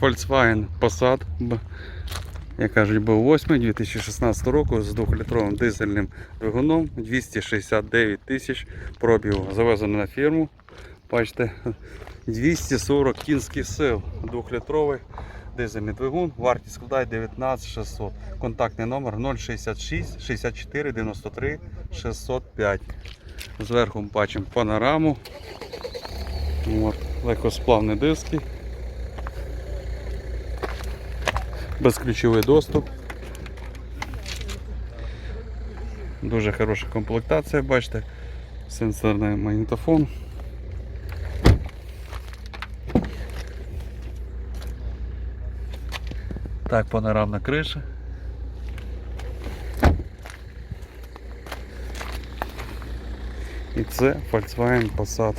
Volkswagen Passat, як кажуть, був 8 2016 року з 2-літровим дизельним двигуном 269 тисяч пробігу. Завезено на фірму. Бачите, 240 кінських сил. 2-літровий дизельний двигун. Вартість складає 19 600. Контактний номер 066 64 93 605. Зверху бачимо панораму. От, легкосплавні диски. Безключовий доступ. Дуже хороша комплектація, бачите. Сенсорний магнітофон. Так, панорамна криша. І це Volkswagen Passat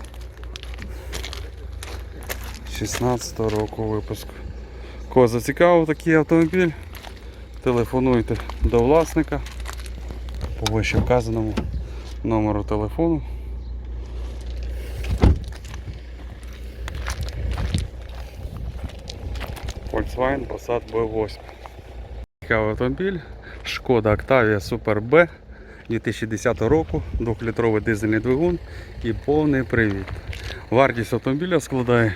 16 року випуску. Кого зацікавив такий автомобіль, телефонуйте до власника по вище вказаному номеру телефону. Volkswagen Passat B8. Цікавий автомобіль. Шкода Octavia Super B 2010 року, 2-літровий дизельний двигун і повний привід. Вартість автомобіля складає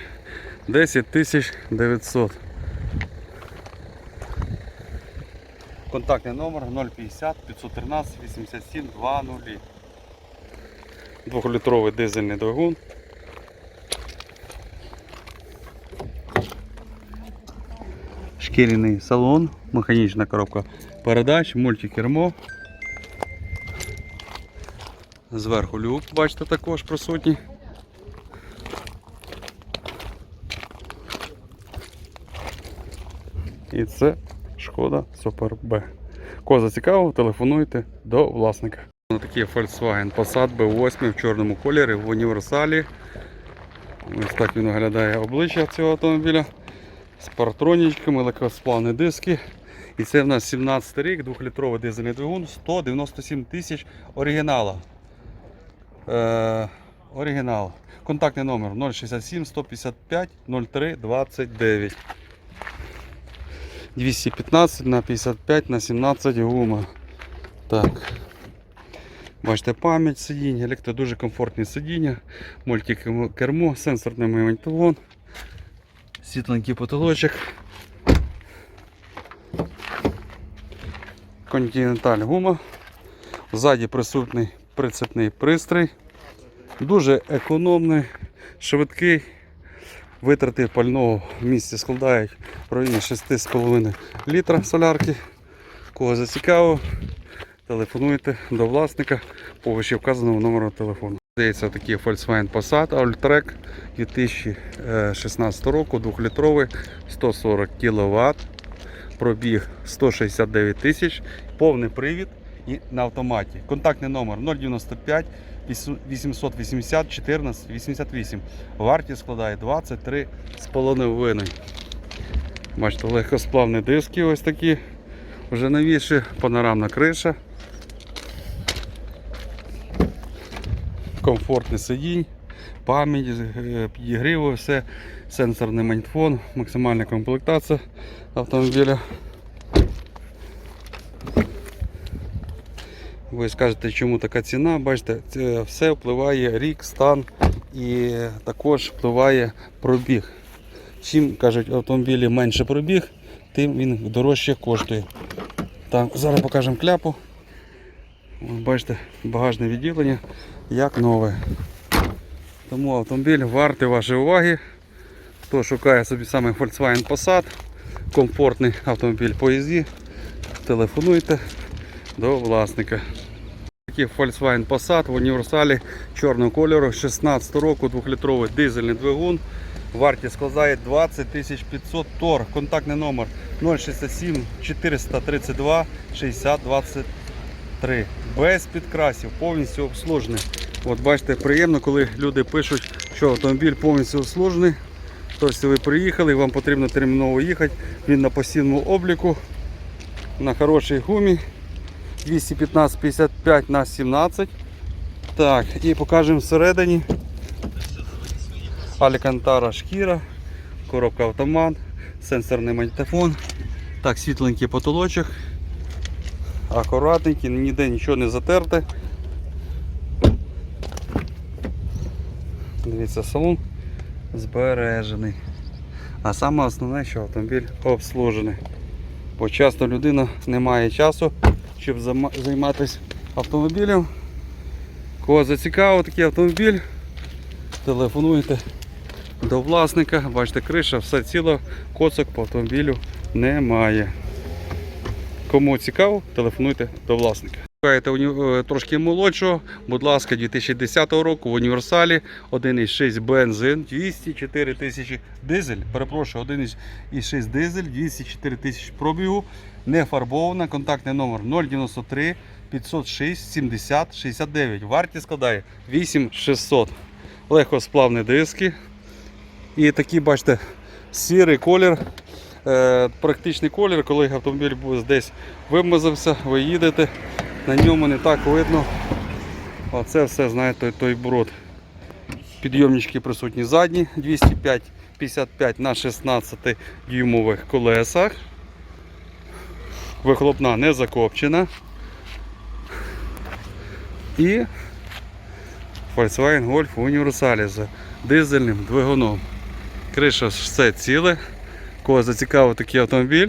10 тисяч 900. Контактний номер 050 513 87 20. Двохлітровий дизельний двигун. Шкіряний салон, механічна коробка передач, мультикермо. Зверху люк, бачите, також присутній. І це Шкода Супер Б. Кого зацікавив, телефонуйте до власника. Ось такий Volkswagen Passat B8 в чорному кольорі в універсалі. Ось так він виглядає обличчя цього автомобіля. З партронічками, легкосплавні диски. І це в нас 17 рік, 2-літровий дизельний двигун, 197 тисяч оригінала. Е, оригінал. Контактний номер 067 155 03 29. 215 на 55 на 17 гума. Так. Бачите, пам'ять сидінь, електро дуже комфортні сидіння, мультикермо, сенсорний магнітофон, світленький потолочок. Континенталь гума. Ззаді присутній прицепний пристрій. Дуже економний, швидкий. Витрати пального в місті складають в районі 6,5 літра солярки. Кого зацікавив, телефонуйте до власника по вище вказаному номеру телефону. Здається, такий Volkswagen Passat Alltrack 2016 року, 2-літровий, 140 кВт, пробіг 169 тисяч, повний привід і на автоматі. Контактний номер 095 880 14 88. Вартість складає 23,5. Бачите, легкосплавні диски ось такі. Вже новіші, панорамна криша. Комфортний сидінь, пам'ять, е, все, сенсорний магнітофон, максимальна комплектація автомобіля. Ви скажете, чому така ціна? Бачите, це все впливає рік, стан і також впливає пробіг. Чим кажуть автомобілі менше пробіг, тим він дорожче коштує. Так, зараз покажемо кляпу. Бачите, багажне відділення як нове. Тому автомобіль вартий вашої уваги. Хто шукає собі саме Volkswagen Passat, комфортний автомобіль по їзді, телефонуйте до власника. Такий Volkswagen Passat в універсалі чорного кольору 16 року, 2-літровий дизельний двигун. Вартість складає 20 500 тор. Контактний номер 067 432 60 23. Без підкрасів, повністю обслужений. От бачите, приємно, коли люди пишуть, що автомобіль повністю обслужений. Тобто ви приїхали, вам потрібно терміново їхати. Він на постійному обліку, на хорошій гумі. 215 55 на 17. Так, і покажемо всередині. Алікантара шкіра, коробка автомат, сенсорний магнітофон. Так, світленький потолочок. Акуратненький, ніде нічого не затерте. Дивіться, салон збережений. А саме основне, що автомобіль обслужений. Бо часто людина не має часу, щоб займатися автомобілем. Кого зацікавив такий автомобіль, телефонуйте до власника. Бачите, криша, все ціло, коцок по автомобілю немає. Кому цікаво, телефонуйте до власника. Шукаєте е, трошки молодшого, будь ласка, 2010 року в універсалі 1,6 бензин, 204 тисячі дизель. Перепрошую, 1,6 дизель, 204 тисячі пробігу, не фарбована. Контактний номер 093 506 70 69. Вартість складає 8600. Легкосплавні диски. І такий, бачите, сірий колір. Е, практичний колір, коли автомобіль десь вимазався, ви їдете, на ньому не так видно. Оце все, знаєте, той, той бруд. Підйомнички присутні задні 205 55 на 16 дюймових колесах. Вихлопна не закопчена. І Volkswagen Golf універсалі з дизельним двигуном. Криша все ціле. Кого зацікавив такий автомобіль,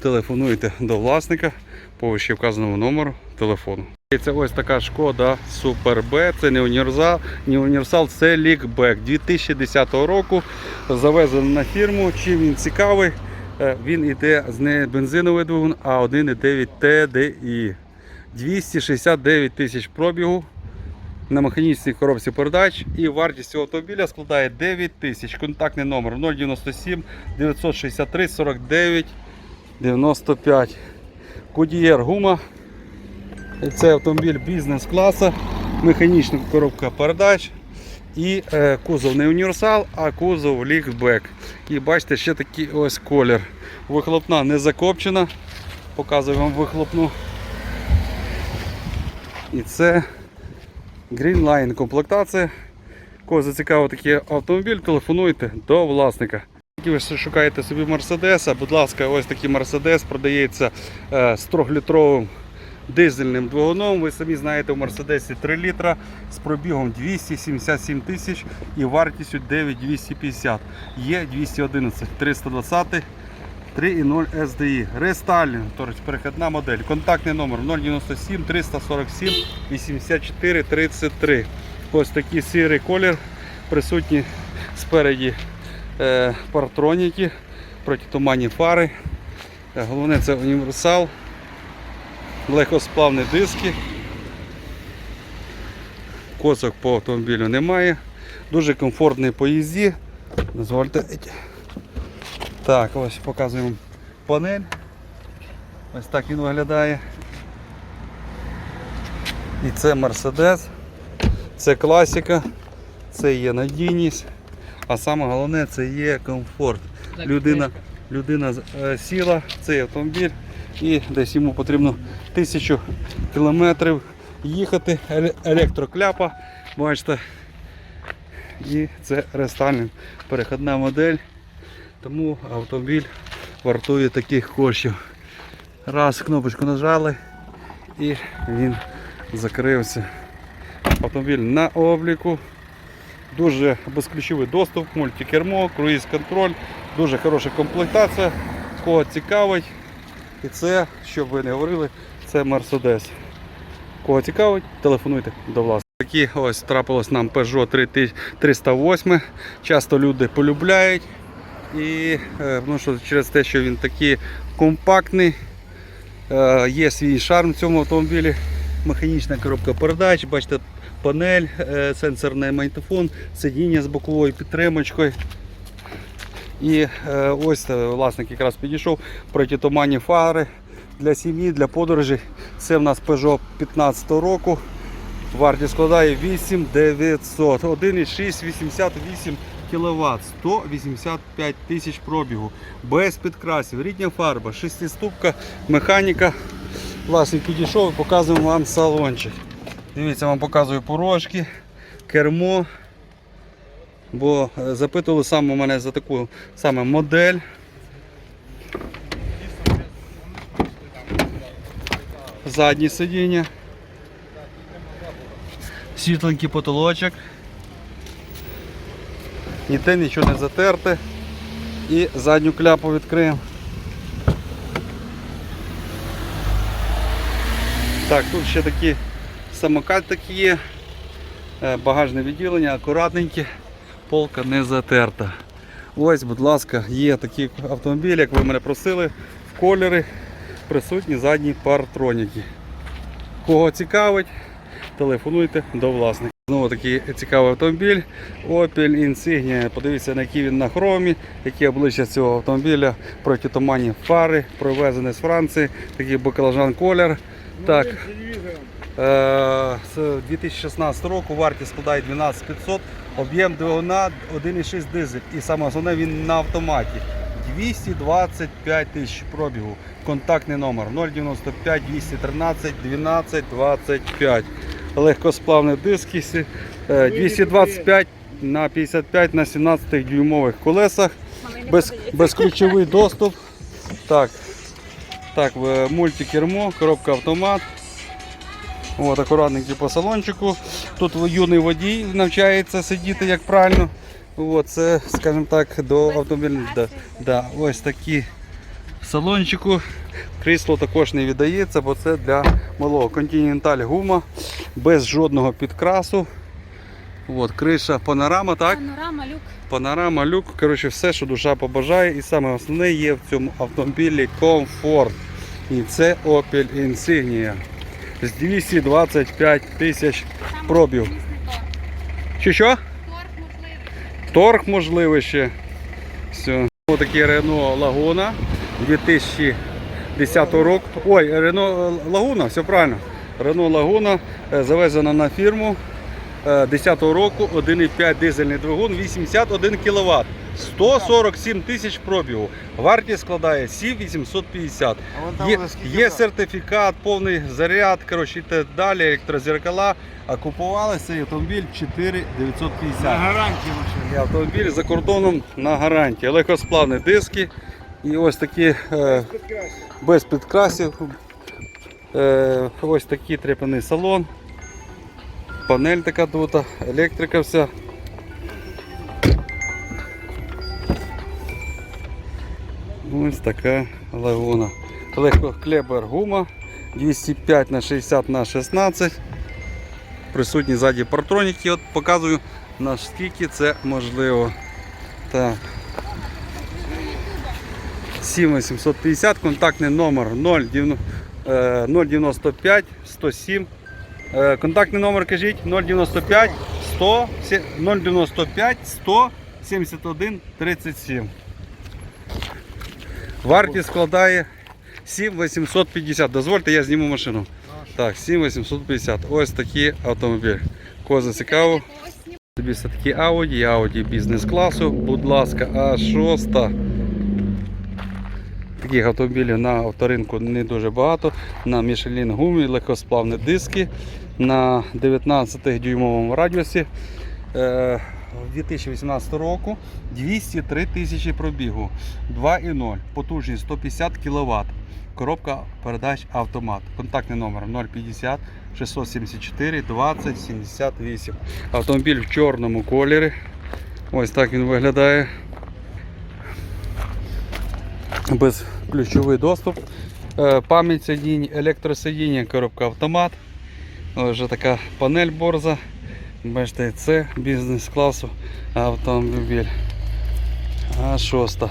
телефонуйте до власника вище вказаному номеру телефону. І Це ось така шкода Super B. Це не універсал, не універсал, це лікбек 2010 року. Завезений на фірму. Чим він цікавий? Е, Він іде з не бензиновий двигун, а 1,9 TDI. 269 тисяч пробігу на механічній коробці передач і вартість цього автомобіля складає 9 тисяч. Контактний номер 097 963 49 95. Кудієр гума. Це автомобіль бізнес-класу, механічна коробка передач. І е, кузов не універсал, а кузов ліфтбек. І бачите, ще такий ось колір. Вихлопна не закопчена. Показую вам вихлопну. І це Greenline комплектація. Кого зацікавив такий автомобіль, телефонуйте до власника. Якщо ви шукаєте собі Мерседеса, будь ласка, ось такий Мерседес продається е, з 3-літровим дизельним двигуном. Ви самі знаєте, у Мерседесі 3 літра з пробігом 277 тисяч і вартістю 9250. Є 211 320 3.0 SDI. Рестайлінг, тобто перехідна модель. Контактний номер 097 347 84 33. Ось такий сірий колір. Присутні спереді е, партроніки, протитуманні фари. Е, Головне це універсал, легкосплавні диски. Коцок по автомобілю немає. Дуже комфортний по їзді. Дозвольте. Так, ось показуємо панель. Ось так він виглядає. І це Мерседес, це класика, це є надійність, а саме головне це є комфорт. Людина, людина е, сіла цей автомобіль і десь йому потрібно тисячу кілометрів їхати. Електрокляпа, бачите. І це рестайлінг, переходна модель. Тому автомобіль вартує таких коштів. Раз кнопочку нажали і він закрився. Автомобіль на обліку. Дуже безключовий доступ, мультикермо, круїз контроль, дуже хороша комплектація. Кого цікавить. І це, щоб ви не говорили, це Mercedes. Кого цікавить, телефонуйте до власника. Такі ось трапилось нам Peugeot 308. Часто люди полюбляють. І е, ну, що через те, що він такий компактний, е, є свій шарм в цьому автомобілі. Механічна коробка передач, бачите, панель, е, сенсорний магнітофон, сидіння з боковою підтримочкою. І е, ось е, власник якраз підійшов протитуманні фари для сім'ї, для подорожей. Це в нас Peugeot 15 року. Вартість складає 8900. 1,6 88 кВт, 185 тисяч пробігу, без підкрасів, рідня фарба, шестиступка, механіка. Власник підійшов і показуємо вам салончик. Дивіться, вам показую порожки, кермо. Бо е, запитували саме мене за таку саме модель. Заднє сидіння. Світленький потолочок. ні те нічого не затерте. І задню кляпу відкриємо. Так, тут ще такі самокат такі є. Е, Багажне відділення, акуратненьке, полка не затерта. Ось, будь ласка, є такий автомобіль, як ви мене просили, в кольори присутні задні партроніки. Кого цікавить, телефонуйте до власника. Знову такий цікавий автомобіль Opel Insignia. Подивіться, на який він на хромі, які обличчя цього автомобіля, протитуманні фари, привезений з Франції, такий баклажан колір. Так, е, з 2016 року вартість складає 12500, об'єм двигуна 1,6 дизель. І саме основне він на автоматі. 225 тисяч пробігу. Контактний номер 095 213 12 25. Легкосплавні диски е, 225 на 55 на 17 дюймових колесах. Без, безключовий доступ. Так, так, е, мультикермо, коробка автомат. От, акуратненький по салончику. Тут юний водій навчається сидіти як правильно. От, це, скажімо так, до автомобіля. Да, да, ось такі в салончику. Крісло також не віддається, бо це для малого. Континенталь гума без жодного підкрасу. От, криша панорама, так? Панорама, люк. Панорама, люк, коротше, все, що душа побажає. І саме основне є в цьому автомобілі комфорт. І це Opel Insignia з 225 тисяч торг. Чи що? Торг можливий. Торг можливий ще. Все. Ось такий Renault Laguna 2010 року. Ой, Renault Laguna, все правильно. Renault Laguna е, завезена на фірму е, 10 року, 1,5 дизельний двигун, 81 кВт. 147 тисяч пробігу. Вартість складає 7850. Є, є сертифікат, повний заряд, коротше, і так далі, електрозеркала. А купували цей автомобіль 4950. На гарантії машини. І автомобіль за кордоном на гарантії. Легкосплавні диски. І ось такі е, без підкрасів. Е, ось такий трепаний салон. Панель така тут, електрика вся. Ось така лагуна. Легкоклебер гума 205 на 60 на 16. Присутні ззаді партроніки. От показую наскільки це можливо. Так. 7850, контактний номер 090, е, 095 107. Е, Контактний номер кажіть 095 100 095 171 37. Вартість складає 7850. Дозвольте, я зніму машину. Так, 7850. Ось такий автомобіль. Кого зацікавив? Тобі все таки Audi, Audi бізнес-класу, будь ласка, А6. Таких автомобілів на авторинку не дуже багато. На Michelin гумі, легкосплавні диски на 19-дюймовому радіусі. Е, 2018 року 203 тисячі пробігу, 2,0, потужність 150 кВт. Коробка передач автомат. Контактний номер 050 674 20 78. Автомобіль в чорному кольорі. Ось так він виглядає. Безключовий доступ. Е, Пам'ять сидінь, електросидіння, коробка автомат. Вже така панель борза. Бачите, це бізнес-класу автомобіль. А шоста.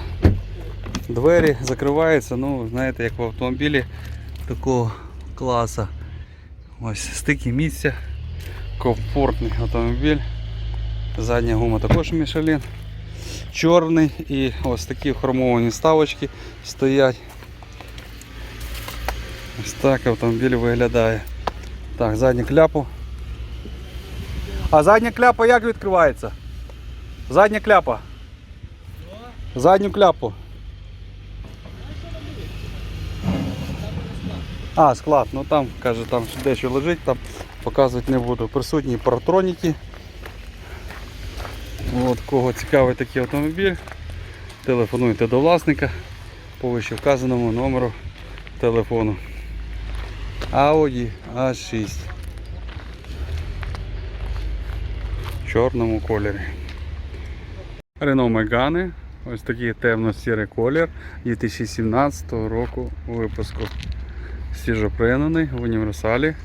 Двері закриваються, ну, знаєте, як в автомобілі такого класу. Ось стики місця, комфортний автомобіль. Задня гума також Michelin. Чорний і ось такі хромовані ставочки стоять. Ось так автомобіль виглядає. Так, задня кляпу. А задня кляпа як відкривається? Задня кляпа. Задню кляпу. А, склад, ну там, каже, там дещо лежить, там показувати не буду. Присутні паратроніки. От, кого цікавий такий автомобіль, телефонуйте до власника по вище вказаному номеру телефону. Audi A6. В чорному кольорі. Renault Megane. Ось такий темно-сірий колір 2017 року випуску. Свіжопринений в універсалі.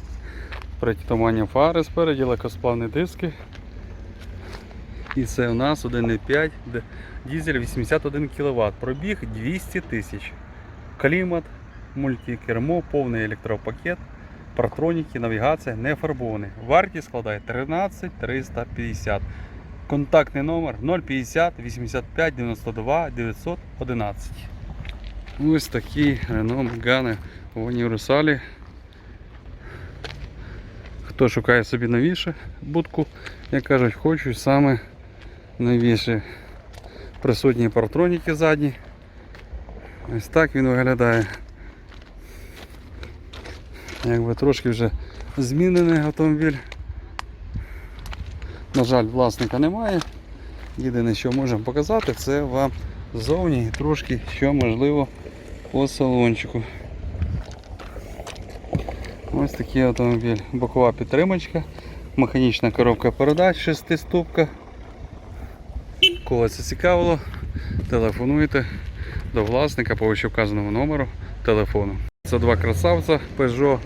Притамання фари спереді, легкосплавні диски. І це у нас 1,5 д- дізель 81 кВт. Пробіг 200 тисяч. Клімат, мультикермо, повний електропакет, партроніки, навігація не фарбований. Вартість складає 13 350. Контактний номер 050 85 92 911. Ось такі Renault Megane в універсалі. Хто шукає собі новіше будку, як кажуть, хочу саме новіше. Присутні партроніки задні. Ось так він виглядає. Якби трошки вже змінений автомобіль. На жаль, власника немає. Єдине, що можемо показати, це вам ззовні і трошки, що можливо по салончику. Ось такий автомобіль. Бокова підтримочка, механічна коробка передач 6 ступка. Кого це цікавило, телефонуйте до власника по вище вказаному номеру телефону. Це два красавця Peugeot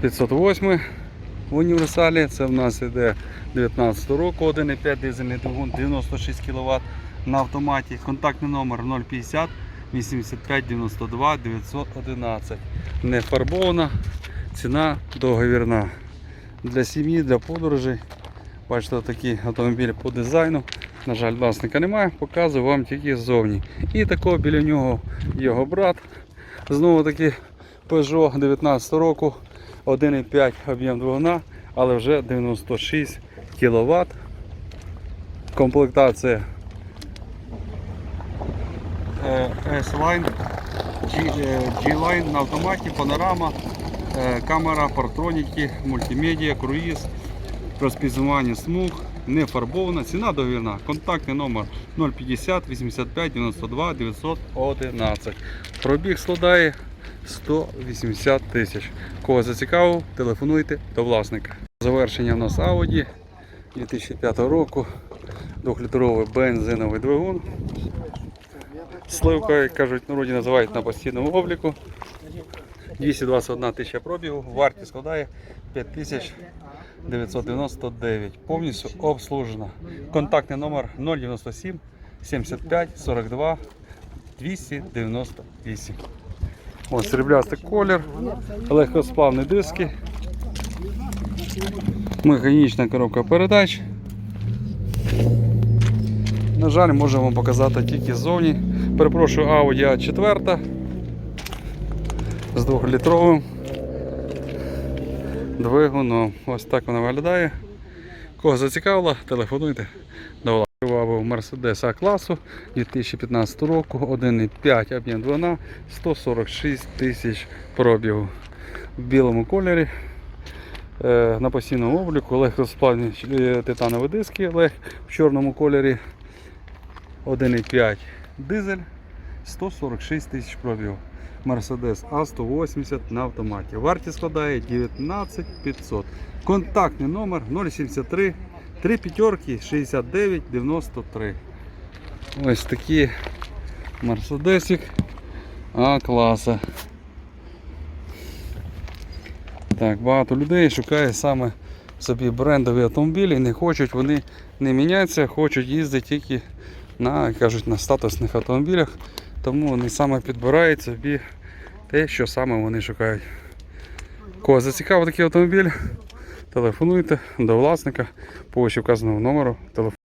508 в універсалі. Це в нас іде 19 року 1,5 дизельний двигун 96 кВт на автоматі. Контактний номер 050 85 92 911. Не фарбована, ціна договірна. Для сім'ї, для подорожей. Бачите, такий автомобіль по дизайну. На жаль, власника немає, показую вам тільки ззовні. І такого біля нього його брат. Знову таки Peugeot 19 року, 1,5 об'єм двигуна, але вже 96 кВт. Комплектація е, S-Line, е, G-Line на автоматі, панорама, е, камера, партроніки, мультимедіа, круїз, розпізнавання смуг, не фарбована, ціна довірна. Контактний номер 050 85 92 911. Пробіг складає 180 тисяч. Кого зацікавив, телефонуйте до власника. Завершення у нас Audi 2005 року. 2-літровий бензиновий двигун. Сливка, як кажуть, в народі називають на постійному обліку. 221 тисяча пробігу, вартість складає 5999. Повністю обслужена. Контактний номер 097 75 42 298. Ось сріблястий колір, легкосплавні диски, механічна коробка передач. На жаль, можемо вам показати тільки ззовні. Перепрошую, Audi A4 з 2-літровим двигуном. Ось так вона виглядає. Кого зацікавило, телефонуйте до власного. Був Mercedes A класу 2015 року, 1,5 об'єм двигуна, 146 тисяч пробігу в білому кольорі. Е, На постійному обліку легкосплавні е, титанові диски лег в чорному кольорі 1,5 дизель 146 тисяч пробігу. Mercedes A180 на автоматі. Вартість складає 19 500. Контактний номер 073 3 п'ятерки 69 93. Ось такі Мерседесик А класа. Так, багато людей шукає саме собі брендові автомобілі, не хочуть, вони не міняються, хочуть їздити тільки на, кажуть, на статусних автомобілях, тому вони саме підбирають собі те, що саме вони шукають. Кого зацікавив такий автомобіль, телефонуйте до власника по вказаного номеру.